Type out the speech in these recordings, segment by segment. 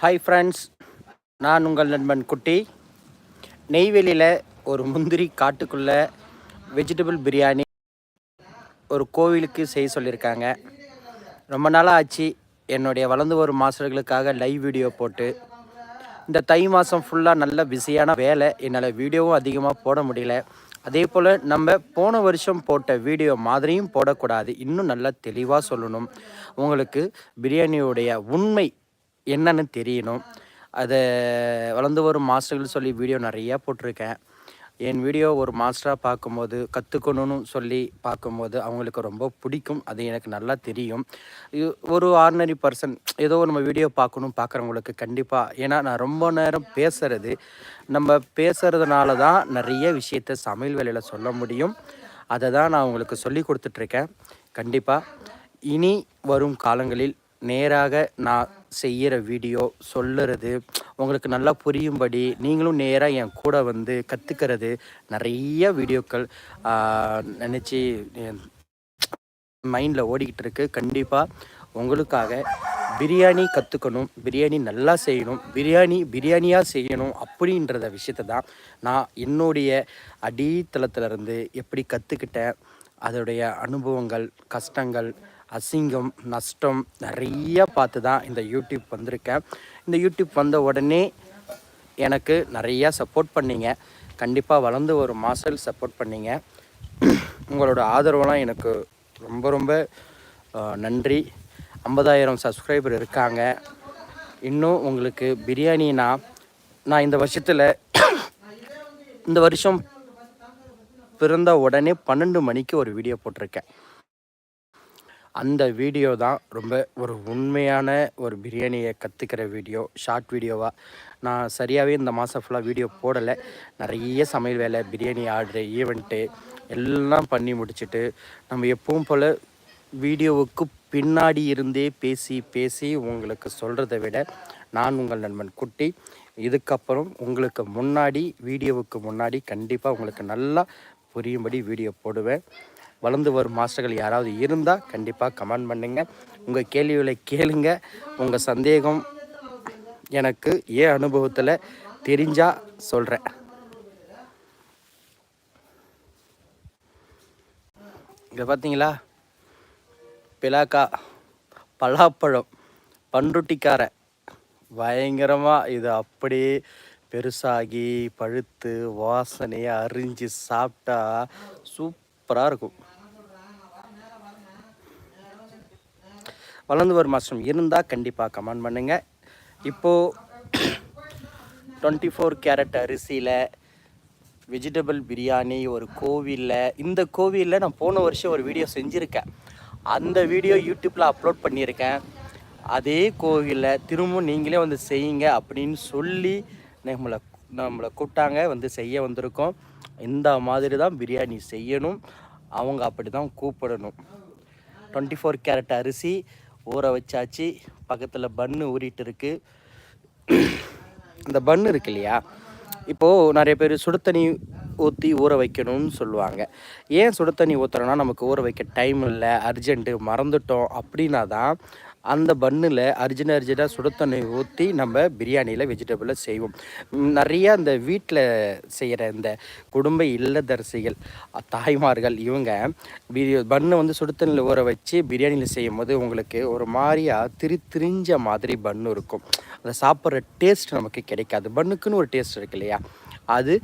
Hi friends நான் உங்கள் நண்பன் குட்டி. நெய்வேலியில் ஒரு முந்திரி காட்டுக்குள்ளே வெஜிடபிள் பிரியாணி ஒரு கோவிலுக்கு செய்ய சொல்லியிருக்காங்க. ரொம்ப நாளாக ஆச்சு என்னுடைய வளர்ந்து வரும் மாஸ்டர்களுக்காக லைவ் வீடியோ போட்டு. இந்த தை மாதம் ஃபுல்லாக நல்ல பிஸியான வேலை என்னால் வீடியோவும் அதிகமாக போட முடியல. அதே போல் நம்ம போன வருஷம் போட்ட வீடியோ மாதிரியும் போடக்கூடாது. இன்னும் நல்லா தெளிவாக சொல்லணும். உங்களுக்கு பிரியாணியுடைய உண்மை என்னன்னு தெரியணும். அதை வளர்ந்து வரும் மாஸ்டர்கள் சொல்லி வீடியோ நிறையா போட்டிருக்கேன். என் வீடியோ ஒரு மாஸ்டராக பார்க்கும்போது கற்றுக்கணும்னு சொல்லி பார்க்கும்போது அவங்களுக்கு ரொம்ப பிடிக்கும். அது எனக்கு நல்லா தெரியும். ஒரு ஆர்டினரி பர்சன் ஏதோ நம்ம வீடியோ பார்க்கணும் பார்க்குறவங்களுக்கு கண்டிப்பாக ஏன்னா நான் ரொம்ப நேரம் பேசுறது நம்ம பேசுகிறதுனால தான் நிறைய விஷயத்த சமையல் வேலையில் சொல்ல முடியும். அதை தான் நான் உங்களுக்கு சொல்லி கொடுத்துட்ருக்கேன் கண்டிப்பாக இனி வரும் காலங்களில் நேராக நான் செய்கிற வீடியோ சொல்லுறது உங்களுக்கு நல்லா புரியும்படி நீங்களும் நேராக என் கூட வந்து கற்றுக்கிறது நிறைய வீடியோக்கள் நினச்சி மைண்டில் ஓடிக்கிட்டு இருக்கு கண்டிப்பாக உங்களுக்காக பிரியாணி கற்றுக்கணும் பிரியாணி நல்லா செய்யணும் பிரியாணி பிரியாணியாக செய்யணும் அப்படின்றத விஷயத்தை தான் நான் என்னுடைய அடித்தளத்திலிருந்து எப்படி கற்றுக்கிட்டேன் அதோடைய அனுபவங்கள் கஷ்டங்கள் அசிங்கம் நஷ்டம் நிறைய பார்த்து தான் இந்த யூடியூப் வந்திருக்கேன் இந்த யூடியூப் வந்த உடனே எனக்கு நிறையா சப்போர்ட் பண்ணீங்க. கண்டிப்பாக வளர்ந்து ஒரு மாசல் சப்போர்ட் பண்ணீங்க. உங்களோட ஆதரவெல்லாம் எனக்கு ரொம்ப ரொம்ப நன்றி. ஐம்பதாயிரம் சப்ஸ்கிரைபர் இருக்காங்க. இன்னும் உங்களுக்கு பிரியாணினா நான் இந்த வருஷத்தில் இந்த வருஷம் பிறந்த உடனே பன்னெண்டு மணிக்கு ஒரு வீடியோ போட்டிருக்கேன். அந்த வீடியோ தான் ரொம்ப ஒரு உண்மையான ஒரு பிரியாணியை கற்றுக்கிற வீடியோ ஷார்ட் வீடியோவாக நான் சரியாகவே இந்த மாதம் ஃபுல்லாக வீடியோ போடலை. நிறைய சமையல் வேலை பிரியாணி ஆர்டரு ஈவெண்ட்டு எல்லாம் பண்ணி முடிச்சுட்டு நம்ம எப்பவும் போல் வீடியோவுக்கு பின்னாடி இருந்தே பேசி பேசி உங்களுக்கு சொல்கிறத விட நான் உங்கள் நண்பன் குட்டி. இதுக்கப்புறம் உங்களுக்கு முன்னாடி வீடியோவுக்கு முன்னாடி கண்டிப்பாக உங்களுக்கு நல்லா புரியும்படி வீடியோ போடுவேன். வளர்ந்து வரும் மாஸ்டர்கள் யாராவது இருந்தால் கண்டிப்பாக கமெண்ட் பண்ணுங்கள் உங்கள் கேள்விகளை கேளுங்க. உங்கள் சந்தேகம் எனக்கு ஏன் அனுபவத்தில் தெரிஞ்சால் சொல்கிறேன் இங்கே பார்த்தீங்களா பிலாக்கா பலாப்பழம் பன்ருட்டிக்கார. பயங்கரமாக இது அப்படியே பெருசாகி பழுத்து வாசனையை அரிஞ்சு சாப்பிட்டா சூப்பராக இருக்கும். வளர்ந்து வரும் மாஸ்டர் இருந்தால் கண்டிப்பாக கமெண்ட் பண்ணுங்கள் இப்போது டுவெண்ட்டி ஃபோர் கேரட் அரிசியில் வெஜிடபிள் பிரியாணி ஒரு கோவிலில் இந்த கோவிலில் நான் போன வருஷம் ஒரு வீடியோ செஞ்சுருக்கேன். அந்த வீடியோ யூடியூப்பில் அப்லோட் பண்ணியிருக்கேன். அதே கோவிலில் திரும்பவும் நீங்களே வந்து செய்யுங்க அப்படின்னு சொல்லி நம்மளை நம்மளை கூப்பிட்டாங்க வந்து செய்ய வந்திருக்கோம். இந்த மாதிரி தான் பிரியாணி செய்யணும். அவங்க அப்படி தான் கூப்பிடணும். டுவெண்ட்டி ஃபோர் கேரட் அரிசி ஊற வச்சாச்சு. பக்கத்தில் பன்னு ஊறிட்டு இருக்கு இந்த பன்னு இருக்கு இல்லையா? இப்போது நிறைய பேர் சுடு தண்ணி ஊற்றி ஊற வைக்கணும்னு சொல்லுவாங்க. ஏன் சுடு தண்ணி ஊற்றுறோன்னா நமக்கு ஊற வைக்க டைம் இல்லை அர்ஜென்ட்டு மறந்துட்டோம் அப்படின்னா தான் அந்த பன்னில் அர்ஜென்ட் அர்ஜென்ட்டாக சுடத்தண்ணி ஊற்றி நம்ம பிரியாணியில் வெஜிடபிளை செய்வோம். நிறையா அந்த இந்த வீட்டில் செய்கிற இந்த குடும்ப இல்லதரசிகள் தாய்மார்கள் இவங்க பிரி பன்னை வந்து சுடுத்தண்ணில் ஊற வச்சு பிரியாணியில் செய்யும் போது உங்களுக்கு ஒரு மாதிரியாக திரு திரிஞ்ச மாதிரி பன்னு இருக்கும். அதை சாப்பிட்ற டேஸ்ட் நமக்கு கிடைக்காது. பன்னுக்குன்னு ஒரு டேஸ்ட் இருக்கு இல்லையா? அது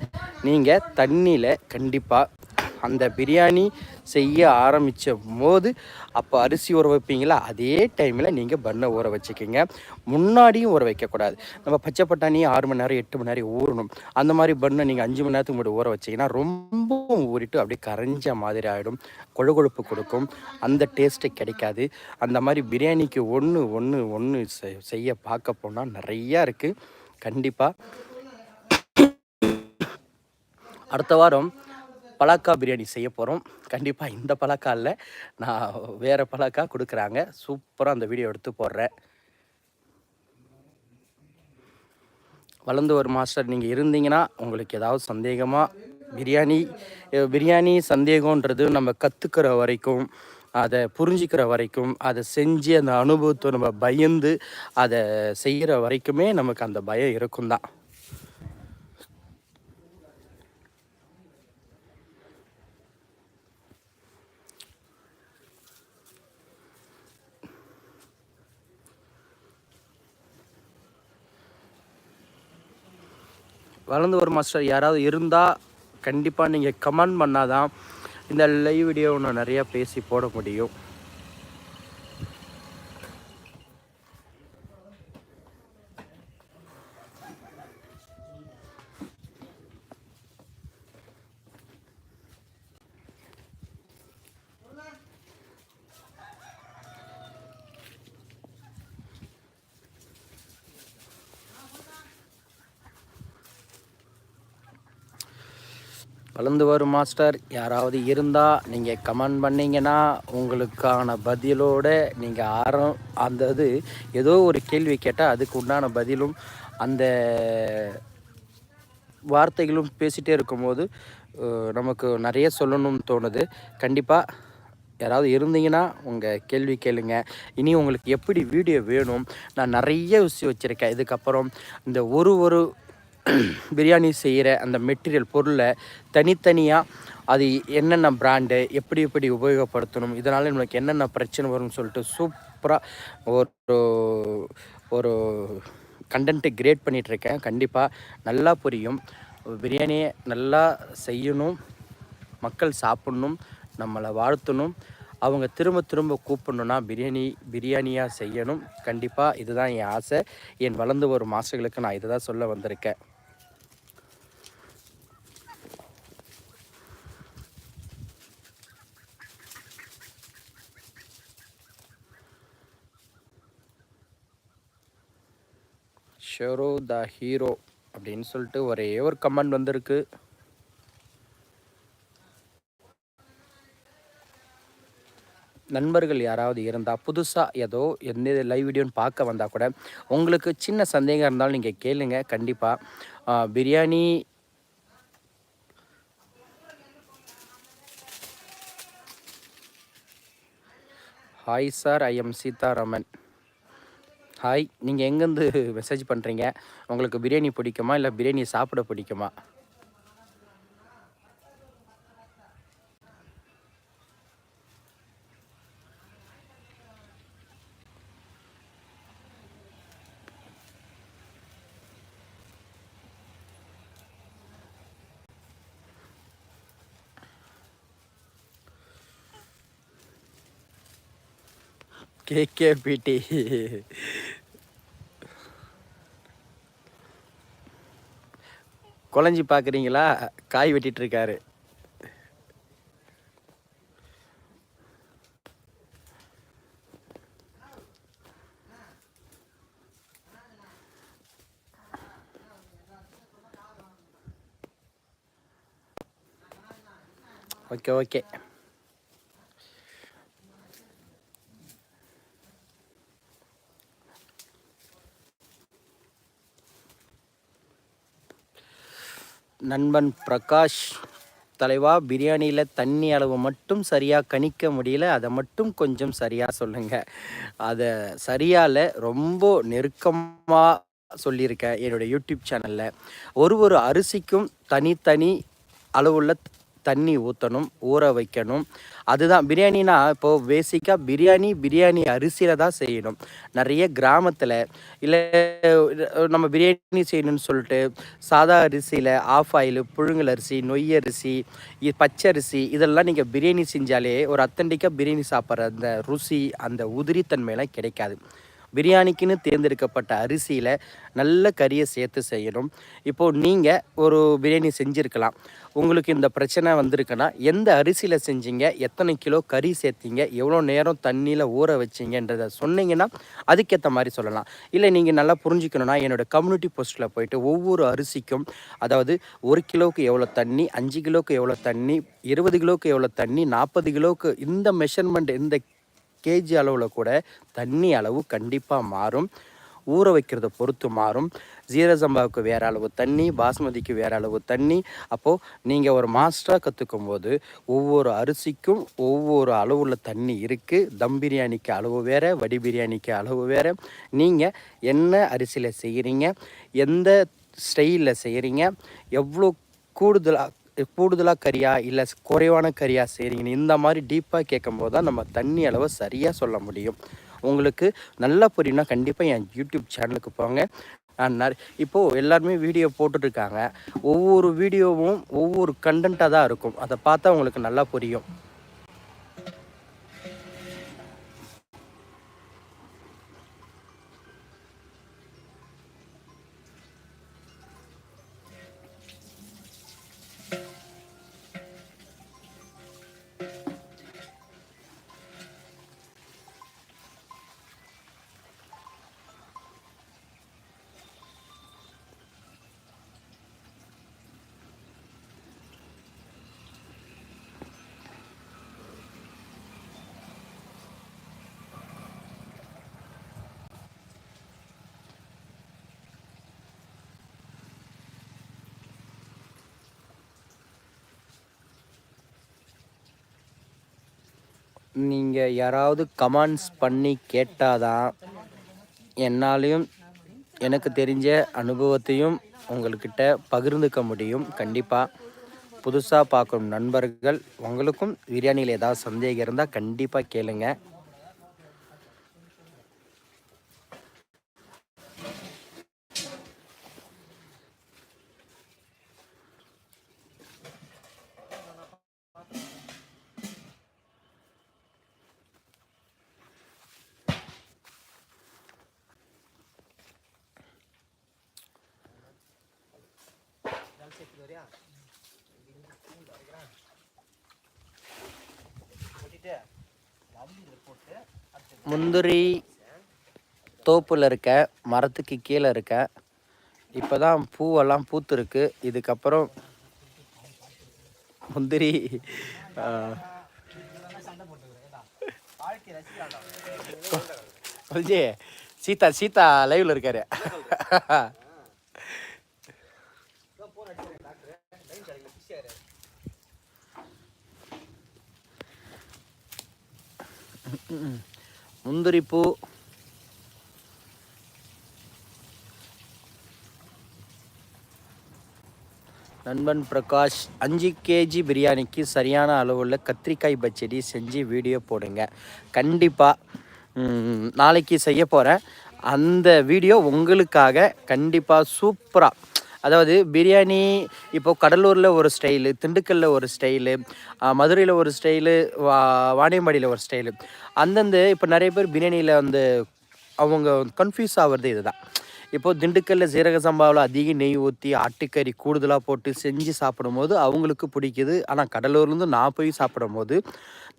நீங்கள் தண்ணியில் கண்டிப்பாக அந்த பிரியாணி செய்ய ஆரம்பித்த போது அப்போ அரிசி ஊற வைப்பீங்களா? அதே டைமில் நீங்கள் பண்ணை ஊற வச்சுக்கிங்க. முன்னாடியும் ஊற வைக்கக்கூடாது. நம்ம பச்சை பட்டாணி ஆறு மணி நேரம் எட்டு மணி நேரம் ஊறணும். அந்த மாதிரி பண்ணை நீங்கள் அஞ்சு மணி நேரத்துக்கு முன்னாடி ஊற வச்சிங்கன்னா ரொம்பவும் ஊறிட்டு அப்படியே கரைஞ்ச மாதிரி ஆகிடும் கொழுகொழுப்பு கொடுக்கும். அந்த டேஸ்ட்டு கிடைக்காது. அந்த மாதிரி பிரியாணிக்கு ஒன்று ஒன்று ஒன்று செய்ய பார்க்க போனால் நிறையா இருக்குது கண்டிப்பாக அடுத்த வாரம் பலாக்கா பிரியாணி செய்ய போகிறோம் கண்டிப்பாக இந்த பலாக்கா இல்லை. நான் வேறு பலாக்கா கொடுக்குறாங்க. சூப்பராக அந்த வீடியோ எடுத்து போடுறேன். வளர்ந்து ஒரு மாஸ்டர் நீங்கள் இருந்தீங்கன்னா உங்களுக்கு ஏதாவது சந்தேகமாக பிரியாணி பிரியாணி சந்தேகன்றது நம்ம கற்றுக்கிற வரைக்கும் அதை புரிஞ்சிக்கிற வரைக்கும் அதை செஞ்சு அந்த அனுபவத்தை நம்ம பயந்து அதை செய்கிற வரைக்குமே நமக்கு அந்த பயம் இருக்கும் தான் வளர்ந்து வரும் மாஸ்டர் யாராவது இருந்தால் கண்டிப்பாக நீங்கள் கமெண்ட் பண்ணால் தான் இந்த லைவ் வீடியோ நான் நிறையா பேசி போட முடியும். வளர்ந்து வரும் மாஸ்டர். யாராவது இருந்தால் நீங்கள் கமெண்ட் பண்ணிங்கன்னா உங்களுக்கான பதிலோடு நீங்கள் ஆரம் அந்த இது ஏதோ ஒரு கேள்வி கேட்டால் அதுக்கு உண்டான பதிலும் அந்த வார்த்தைகளும் பேசிகிட்டே இருக்கும்போது நமக்கு நிறைய சொல்லணும்னு தோணுது. கண்டிப்பாக யாராவது இருந்தீங்கன்னா உங்கள் கேள்வி கேளுங்க. இனி உங்களுக்கு எப்படி வீடியோ வேணும்? நான் நிறைய விஷயம் வச்சுருக்கேன். இதுக்கப்புறம் இந்த ஒரு ஒரு பிரியாணி செய்கிற அந்த மெட்டீரியல் பொருளை தனித்தனியாக அது என்னென்ன பிராண்டு எப்படி எப்படி உபயோகப்படுத்தணும் இதனால் நம்மளுக்கு என்னென்ன பிரச்சனை வரும்னு சொல்லிட்டு சூப்பராக ஒரு ஒரு கண்டென்ட்டு கிரியேட் பண்ணிகிட்ருக்கேன் கண்டிப்பாக நல்லா புரியும். பிரியாணியை நல்லா செய்யணும் மக்கள் சாப்பிட்ணும் நம்மளை வாழ்த்தணும். அவங்க திரும்ப திரும்ப கூப்பிடணுன்னா பிரியாணி பிரியாணியாக செய்யணும். கண்டிப்பாக இதுதான் என் ஆசை. என் வளர்ந்து வரும் மாதங்களுக்கு நான் இதை தான் சொல்ல வந்திருக்கேன். ஷெரோ த ஹீரோ அப்படின்னு சொல்லிட்டு ஒரே ஒரு கமெண்ட் வந்திருக்கு. நண்பர்கள் யாராவது இருந்தால் புதுசாக ஏதோ எந்த லைவ் வீடியோன்னு பார்க்க வந்தால் கூட உங்களுக்கு சின்ன சந்தேகம் இருந்தாலும் நீங்கள் கேளுங்க கண்டிப்பாக biryani hi sir I M Seetharaman hi நீங்கள் எங்கேருந்து மெசேஜ் பண்ணுறீங்க உங்களுக்கு பிரியாணி பிடிக்குமா? இல்லை பிரியாணி சாப்பிட பிடிக்குமா? கேகேபிடி குழஞ்சி பார்க்குறீங்களா காய் வெட்டிகிட்ருக்காரு ஓகே ஓகே. நண்பன் பிரகாஷ் தலைவா பிரியாணியில் தண்ணி அளவு மட்டும் சரியாக கணிக்க முடியல அதை மட்டும் கொஞ்சம் சரியாக சொல்லுங்கள் அதை சரியால் ரொம்ப நெருக்கமாக சொல்லியிருக்கேன் என்னுடைய யூடியூப் சேனலில். ஒரு ஒரு அரிசிக்கும் தனித்தனி அளவுள்ள தண்ணி ஊற்றணும் ஊற வைக்கணும். அதுதான் பிரியாணினா இப்போது பேசிக்காக பிரியாணி பிரியாணி அரிசியில் தான் செய்யணும். நிறைய கிராமத்தில் இல்லை நம்ம பிரியாணி செய்யணும்னு சொல்லிட்டு சாதா அரிசியில் ஆஃப் ஆயில் புழுங்கல் அரிசி நொய் அரிசி பச்சை பச்சரிசி இதெல்லாம் நீங்கள் பிரியாணி செஞ்சாலே ஒரு அத்தன்டிக்காக பிரியாணி சாப்பிட்ற அந்த ருசி அந்த உதிரித்தன்மையெல்லாம் கிடைக்காது. பிரியாணிக்குன்னு தேர்ந்தெடுக்கப்பட்ட அரிசியில் நல்ல கறியை சேர்த்து செய்யணும். இப்போது நீங்கள் ஒரு பிரியாணி செஞ்சுருக்கலாம். உங்களுக்கு இந்த பிரச்சனை வந்திருக்குன்னா எந்த அரிசியில் செஞ்சீங்க எத்தனை கிலோ கறி சேர்த்தீங்க எவ்வளோ நேரம் தண்ணியில் ஊற வச்சீங்கன்றதை சொன்னீங்கன்னா அதுக்கேற்ற மாதிரி சொல்லலாம். இல்லை நீங்கள் நல்லா புரிஞ்சுக்கணுன்னா என்னோடய கம்யூனிட்டி போஸ்ட்டில் போயிட்டு ஒவ்வொரு அரிசிக்கும் அதாவது ஒரு கிலோவுக்கு எவ்வளோ தண்ணி அஞ்சு கிலோவுக்கு எவ்வளோ தண்ணி இருபது கிலோவுக்கு எவ்வளோ தண்ணி நாற்பது கிலோவுக்கு இந்த மெஷர்மெண்ட் இந்த கேஜி அளவில் கூட தண்ணி அளவு கண்டிப்பாக மாறும். ஊற வைக்கிறத பொறுத்து மாறும். ஜீரசம்பாவுக்கு வேறு அளவு தண்ணி பாஸ்மதிக்கு வேறு அளவு தண்ணி. அப்போது நீங்கள் ஒரு மாஸ்டராக கற்றுக்கும் போது ஒவ்வொரு அரிசிக்கும் ஒவ்வொரு அளவுள்ள தண்ணி இருக்குது தம் பிரியாணிக்கு அளவு வேறு வடி பிரியாணிக்கு அளவு வேறு. நீங்கள் என்ன அரிசியில் செய்கிறீங்க எந்த ஸ்டைலில் செய்கிறீங்க எவ்வளோ கூடுதலாக கூடுதலாக கறியா இல்லை குறைவான கறியாக செய்கிறீங்கன்னு இந்த மாதிரி டீப்பாக கேட்கும்போது தான் நம்ம தண்ணி அளவை சரியாக சொல்ல முடியும். உங்களுக்கு நல்லா புரியும்னா கண்டிப்பாக என் யூடியூப் சேனலுக்கு போங்க. நான் இப்போது எல்லாருமே வீடியோ போட்டுட்ருக்காங்க. ஒவ்வொரு வீடியோவும் ஒவ்வொரு கண்டென்ட்டாக தான் இருக்கும். அதை பார்த்தா உங்களுக்கு நல்லா புரியும். நீங்கள் யாராவது கமெண்ட்ஸ் பண்ணி கேட்டாதான் என்னாலையும் எனக்கு தெரிஞ்ச அனுபவத்தையும் உங்கள்கிட்ட பகிர்ந்துக்க முடியும். கண்டிப்பாக புதுசாக பார்க்கும் நண்பர்கள் உங்களுக்கும் பிரியாணியில் ஏதாவது சந்தேகம் இருந்தால் கண்டிப்பாக கேளுங்கள் கேளுங்க முந்திரி தோப்பில் இருக்க மரத்துக்கு கீழே இருக்க இப்போ தான் பூவெல்லாம் பூத்துருக்கு. இதுக்கப்புறம் முந்திரி விஜய் சீதா சீதா லைவ்ல இருக்காரு. முந்திரி பூ நண்பன் பிரகாஷ் அஞ்சு கேஜி பிரியாணிக்கு சரியான அளவுள்ள கத்திரிக்காய் பச்சடி செஞ்சு வீடியோ போடுங்க. கண்டிப்பாக நாளைக்கு செய்ய போகிறேன் அந்த வீடியோ உங்களுக்காக கண்டிப்பாக சூப்பராக அதாவது பிரியாணி இப்போது கடலூரில் ஒரு ஸ்டைலு திண்டுக்கல்லில் ஒரு ஸ்டைலு மதுரையில் ஒரு ஸ்டைலு வா வாணியம்பாடியில் ஒரு ஸ்டைலு அந்தந்த இப்போ நிறைய பேர் பிரியாணியில் வந்து அவங்க கன்ஃபியூஸ் ஆகிறது இதுதான். இப்போது திண்டுக்கல்லில் சீரக சம்பாவில் அதிக நெய் ஊற்றி ஆட்டுக்கறி கூடுதலாக போட்டு செஞ்சு சாப்பிடும்போது அவங்களுக்கு பிடிக்குது. ஆனால் கடலூர்லேருந்து நான் போய் சாப்பிடும்போது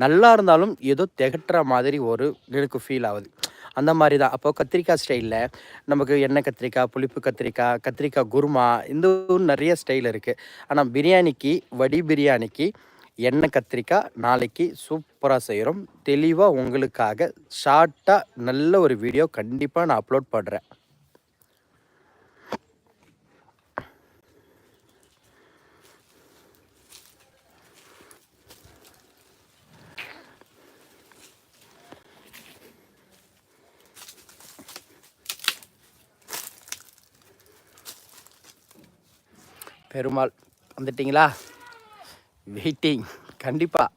நல்லா இருந்தாலும் ஏதோ திகட்டுற மாதிரி ஒரு எனக்கு ஃபீல் ஆகுது. அந்த மாதிரி தான். அப்போது கத்திரிக்காய் ஸ்டைலில் நமக்கு எண்ணெய் கத்திரிக்காய் புளிப்பு கத்திரிக்காய் கத்திரிக்காய் குருமா இந்த நிறைய ஸ்டைல் இருக்குது ஆனால் பிரியாணிக்கு வடி பிரியாணிக்கு எண்ணெய் கத்திரிக்காய் நாளைக்கு சூப்பராக செய்கிறோம் தெளிவாக உங்களுக்காக ஷார்ட்டாக நல்ல ஒரு வீடியோ கண்டிப்பாக நான் அப்லோட் பண்ணுறேன் பெருமாள் வந்துட்டிங்களா? வெயிட்டிங் கண்டிப்பாக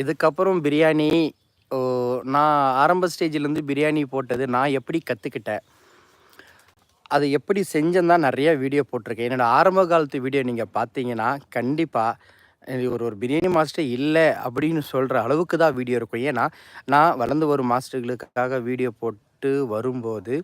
இதுக்கப்புறம் பிரியாணி நான் ஆரம்ப ஸ்டேஜிலேருந்து பிரியாணி போட்டது நான் எப்படி கற்றுக்கிட்டேன் அது எப்படி செஞ்சேன்னு தான் நிறைய வீடியோ போட்டிருக்கேன். என்னோடய ஆரம்ப காலத்து வீடியோ நீங்கள் பார்த்தீங்கன்னா கண்டிப்பாக ஒரு ஒரு பிரியாணி மாஸ்டர் இல்லை அப்படின்னு சொல்கிற அளவுக்கு தான் வீடியோ இருக்கும். ஏன்னா நான் வளர்ந்து வரும் மாஸ்டர்களுக்காக வீடியோ போட்டு வரும்போது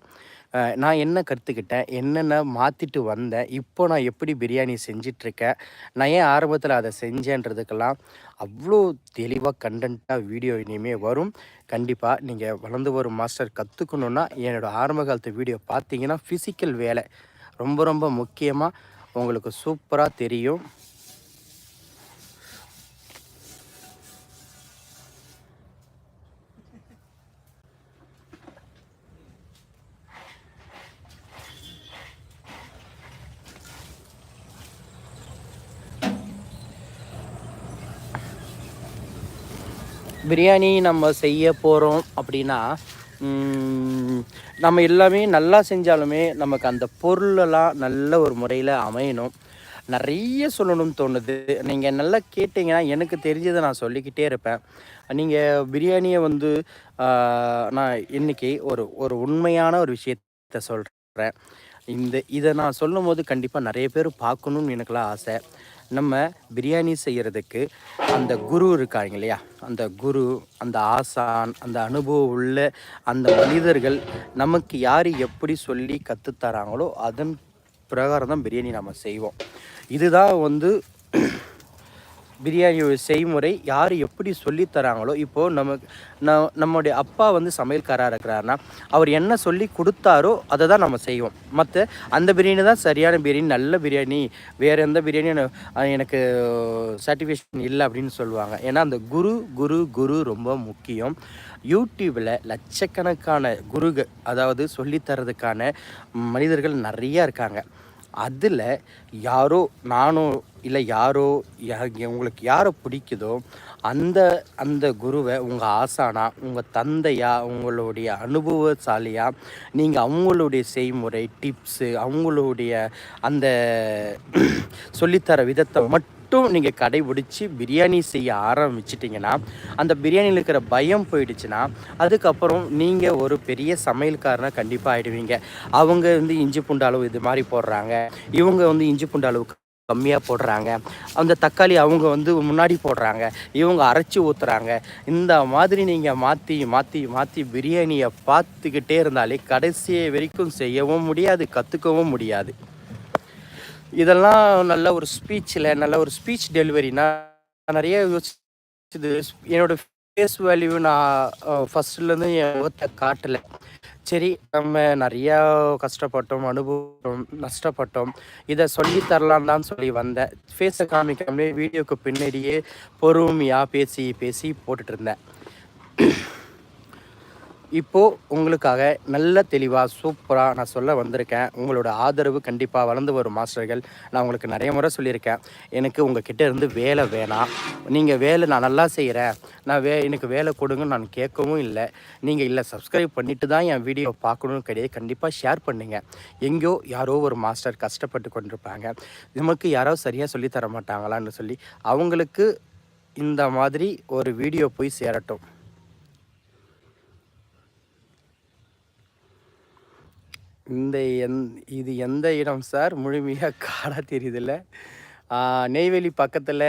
நான் என்ன கற்றுக்கிட்டேன் என்னென்ன மாற்றிட்டு வந்தேன்? இப்போ நான் எப்படி பிரியாணி செஞ்சிட்ருக்கேன்? நான் ஏன் ஆரம்பத்தில் அதை செஞ்சேன்றதுக்கெல்லாம் அவ்வளோ தெளிவாக கண்டென்ட்டாக வீடியோ இனிமேல் வரும். கண்டிப்பாக நீங்கள் வளர்ந்து வரும் மாஸ்டர் கற்றுக்கணுன்னா என்னோடய ஆரம்ப காலத்து வீடியோ பார்த்தீங்கன்னா ஃபிசிக்கல் வேலை. ரொம்ப ரொம்ப முக்கியமாக உங்களுக்கு சூப்பராக தெரியும். பிரியாணி நம்ம செய்ய போகிறோம் அப்படின்னா நம்ம எல்லாமே நல்லா செஞ்சாலுமே நமக்கு அந்த பொருளெல்லாம் நல்ல ஒரு முறையில் அமையணும். நிறைய சொல்லணும்னு தோணுது. நீங்கள் நல்லா கேட்டிங்கன்னா எனக்கு தெரிஞ்சதை நான் சொல்லிக்கிட்டே இருப்பேன். நீங்கள் பிரியாணியை வந்து நான் இன்றைக்கி ஒரு ஒரு உண்மையான ஒரு விஷயத்த சொல்கிறேன் இந்த இதை நான் சொல்லும் போது கண்டிப்பாக நிறைய பேர் பார்க்கணும்னு எனக்குலாம் ஆசை. நம்ம பிரியாணி செய்கிறதுக்கு அந்த குரு இருக்காங்க இல்லையா? அந்த குரு அந்த ஆசான் அந்த அனுபவம் உள்ள அந்த மனிதர்கள் நமக்கு யார் எப்படி சொல்லி கற்றுத்தராங்களோ அதன் பிரகாரம் தான் பிரியாணி நம்ம செய்வோம். இதுதான் வந்து பிரியாணியோட செய்முறை யார் எப்படி சொல்லித் தராங்களோ இப்போது நமக்கு ந நம்முடைய அப்பா வந்து சமையல்காராக இருக்கிறாருன்னா அவர் என்ன சொல்லி கொடுத்தாரோ அதை தான் நம்ம செய்வோம். மற்ற அந்த பிரியாணி தான் சரியான பிரியாணி நல்ல பிரியாணி வேறு எந்த பிரியாணி எனக்கு சர்டிஃபிகேஷன் இல்லை அப்படின்னு சொல்லுவாங்க. ஏன்னா அந்த குரு குரு குரு ரொம்ப முக்கியம். யூடியூப்பில் லட்சக்கணக்கான குருகள் அதாவது சொல்லித்தரதுக்கான மனிதர்கள் நிறையா இருக்காங்க. அதில் யாரோ நானோ இல்லை யாரோ உங்களுக்கு யாரை பிடிக்குதோ அந்த அந்த குருவை உங்கள் ஆசானா உங்கள் தந்தையா உங்களுடைய அனுபவசாலியாக நீங்கள் அவங்களுடைய செய்முறை டிப்ஸு அவங்களுடைய அந்த சொல்லித்தர விதத்தை மட்டும் மட்டும் நீங்கள் கடைபிடிச்சி பிரியாணி செய்ய ஆரம்பிச்சிட்டிங்கன்னா அந்த பிரியாணியில் இருக்கிற பயம் போயிடுச்சுன்னா அதுக்கப்புறம் நீங்கள் ஒரு பெரிய சமையல்காரனாக கண்டிப்பாக ஆயிடுவீங்க. அவங்க வந்து இஞ்சி பூண்டு அளவு இது மாதிரி போடுறாங்க. இவங்க வந்து இஞ்சி பூண்டு கம்மியாக போடுறாங்க. அந்த தக்காளி அவங்க வந்து முன்னாடி போடுறாங்க. இவங்க அரைச்சி ஊற்றுறாங்க இந்த மாதிரி நீங்கள் மாற்றி மாற்றி மாற்றி பிரியாணியை பார்த்துக்கிட்டே இருந்தாலே கடைசி வரைக்கும் செய்யவும் முடியாது கற்றுக்கவும் முடியாது. இதெல்லாம் நல்ல ஒரு ஸ்பீச்சில் நல்ல ஒரு ஸ்பீச் டெலிவரினா நிறைய யோசிச்சுது. என்னோட ஃபேஸ் வேல்யூ நான் ஃபஸ்ட்லேருந்து என் முகத்தை காட்டலை. சரி நம்ம நிறையா கஷ்டப்பட்டோம் அனுபவம் நஷ்டப்பட்டோம். இதை சொல்லி தரலாம் தான் சொல்லி வந்தேன். ஃபேஸை காமிக்காமலே வீடியோக்கு பின்னாடியே பொறுமையாக பேசி பேசி போட்டுட்ருந்தேன் இப்போது உங்களுக்காக நல்ல தெளிவாக சூப்பராக நான் சொல்ல வந்திருக்கேன். உங்களோட ஆதரவு கண்டிப்பாக வளர்ந்து வரும் மாஸ்டர்கள். நான் உங்களுக்கு நிறைய முறை சொல்லியிருக்கேன். எனக்கு உங்கள் கிட்டே இருந்து வேலை வேணாம். நீங்கள் வேலை நான் நல்லா செய்கிறேன் நான் வே எனக்கு வேலை கொடுங்கன்னு நான் கேட்கவும் இல்லை. நீங்கள் இல்லை சப்ஸ்கிரைப் பண்ணிட்டு தான் என் வீடியோ பார்க்கணும்னு கிடையாது. கண்டிப்பாக ஷேர் பண்ணுங்கள் எங்கேயோ யாரோ ஒரு மாஸ்டர் கஷ்டப்பட்டு கொண்டிருப்பாங்க. நமக்கு யாரோ சரியாக சொல்லித்தர மாட்டாங்களான்னு சொல்லி அவங்களுக்கு இந்த மாதிரி ஒரு வீடியோ போய் சேரட்டும். இந்த எந் இது எந்த இடம் சார்? முழுமையாக காடாக தெரியுதில்ல. நெய்வேலி பக்கத்தில்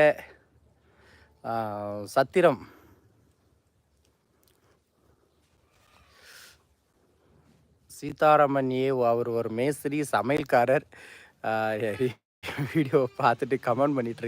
சத்திரம். சீதாராமன் ஏ அவர் ஒரு மேஸ்திரி சமையல்காரர். வீடியோ பார்த்துட்டு கமெண்ட் பண்ணிட்டு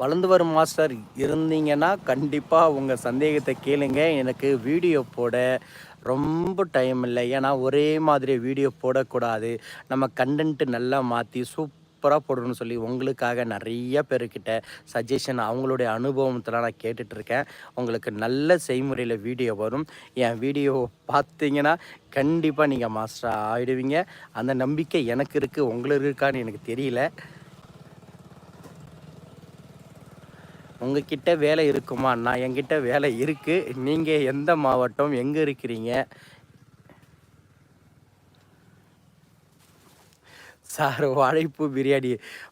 வளர்ந்து வரும் மாஸ்டர் இருந்தீங்கன்னா கண்டிப்பாக உங்கள் சந்தேகத்தை கேளுங்க. எனக்கு வீடியோ போட ரொம்ப டைம் இல்லை. ஏன்னா ஒரே மாதிரி வீடியோ போடக்கூடாது. நம்ம கண்டென்ட்டு நல்லா மாற்றி சூப்பராக போடணும்னு சொல்லி உங்களுக்காக நிறைய பேர்கிட்ட சஜஷன் அவங்களுடைய அனுபவத்தில் நான் கேட்டுட்ருக்கேன். உங்களுக்கு நல்ல செய்முறையில் வீடியோ வரும். என் வீடியோ பார்த்தீங்கன்னா கண்டிப்பாக நீங்கள் மாஸ்டர் ஆகிடுவீங்க அந்த நம்பிக்கை எனக்கு இருக்குது உங்களுக்கு இருக்கான்னு எனக்கு தெரியல. உங்ககிட்ட வேலை இருக்குமா? நான் என்கிட்ட வேலை இருக்குது நீங்கள் எந்த மாவட்டம்? எங்கே இருக்கிறீங்க? சார் வாழைப்பூ பிரியாணி.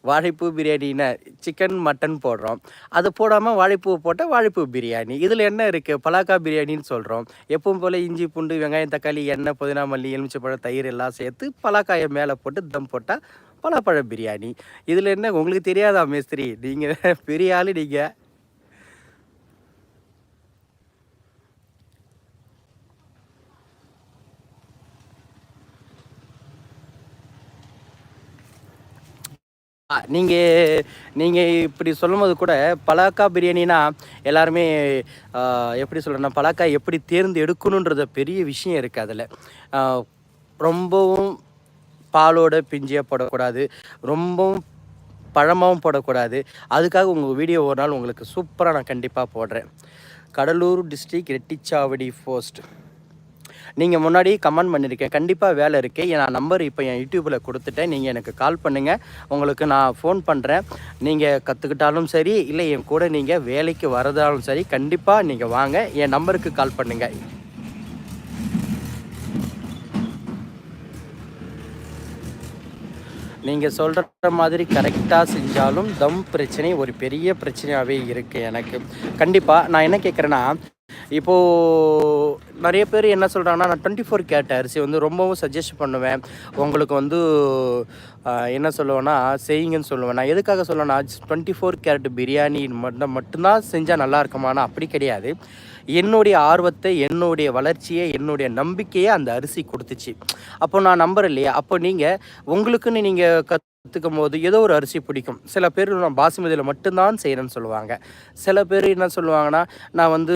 வாழைப்பூ பிரியாணின்னா சிக்கன் மட்டன் போடுறோம். அது போடாமல் வாழைப்பூ போட்டால் வாழைப்பூ பிரியாணி. இதில் என்ன இருக்குது பலாக்கா பிரியாணின்னு சொல்கிறோம் எப்பவும் போல் இஞ்சி பூண்டு வெங்காயம் தக்காளி எண்ணெய் புதினா மல்லி எலுமிச்சப்பழம் தயிர் எல்லாம் சேர்த்து பலாக்காயை மேலே போட்டு தம் போட்டால் பலாப்பழ பிரியாணி. இதில் என்ன உங்களுக்கு தெரியாதா மேஸ்திரி? நீங்கள் பெரிய ஆள் நீங்கள் நீங்கள் நீங்கள் இப்படி சொல்லும்போது கூட பலாக்கா பிரியாணினா எல்லாருமே எப்படி சொல்கிறேன்னா பலாக்கா எப்படி தேர்ந்து எடுக்கணுன்றத பெரிய விஷயம் இருக்குது அதில். ரொம்பவும் பாலோட பிஞ்சியாக போடக்கூடாது. ரொம்பவும் பழமாகவும் போடக்கூடாது. அதுக்காக உங்கள் வீடியோ ஒரு நாள் உங்களுக்கு சூப்பராக நான் கண்டிப்பாக போடுறேன். Cuddalore district Reddichavadi post. நீங்கள் முன்னாடி கமெண்ட் பண்ணியிருக்கேன் கண்டிப்பாக வேலை இருக்குது நான் நம்பர் இப்போ என் யூடியூப்பில் கொடுத்துட்டேன். நீங்கள் எனக்கு கால் பண்ணுங்கள் உங்களுக்கு நான் ஃபோன் பண்ணுறேன் நீங்கள் கற்றுக்கிட்டாலும் சரி இல்லை என் கூட நீங்கள் வேலைக்கு வரதாலும் சரி கண்டிப்பாக நீங்கள் வாங்க. என் நம்பருக்கு கால் பண்ணுங்கள் நீங்கள் சொல்கிற மாதிரி கரெக்டாக செஞ்சாலும் தம் பிரச்சனை ஒரு பெரிய பிரச்சனையாகவே இருக்குது எனக்கு. கண்டிப்பாக நான் என்ன கேட்குறேன்னா இப்போது நிறைய பேர் என்ன சொல்கிறாங்கன்னா நான் டுவெண்ட்டி ஃபோர் கேட் அரிசி வந்து ரொம்பவும் சஜஸ்ட் பண்ணுவேன். உங்களுக்கு வந்து என்ன சொல்லுவேன்னா செய்யுங்கன்னு சொல்லுவேன். நான் எதுக்காக சொல்லுவேன்னா டுவெண்ட்டி ஃபோர் கேரட் பிரியாணி மட்டும் மட்டும்தான் செஞ்சால் நல்லா இருக்குமானா அப்படி கிடையாது. என்னுடைய ஆர்வத்தை என்னுடைய வளர்ச்சியை என்னுடைய நம்பிக்கையை அந்த அரிசி கொடுத்துச்சு. அப்போ நான் நம்புறேன் இல்லையா அப்போ நீங்கள் உங்களுக்குன்னு நீங்கள் கற்றுக்கும் போது ஏதோ ஒரு அரிசி பிடிக்கும். சில பேர் நான் பாசுமதியில் மட்டும்தான் செய்கிறேன்னு சொல்லுவாங்க. சில பேர் என்ன சொல்லுவாங்கன்னா நான் வந்து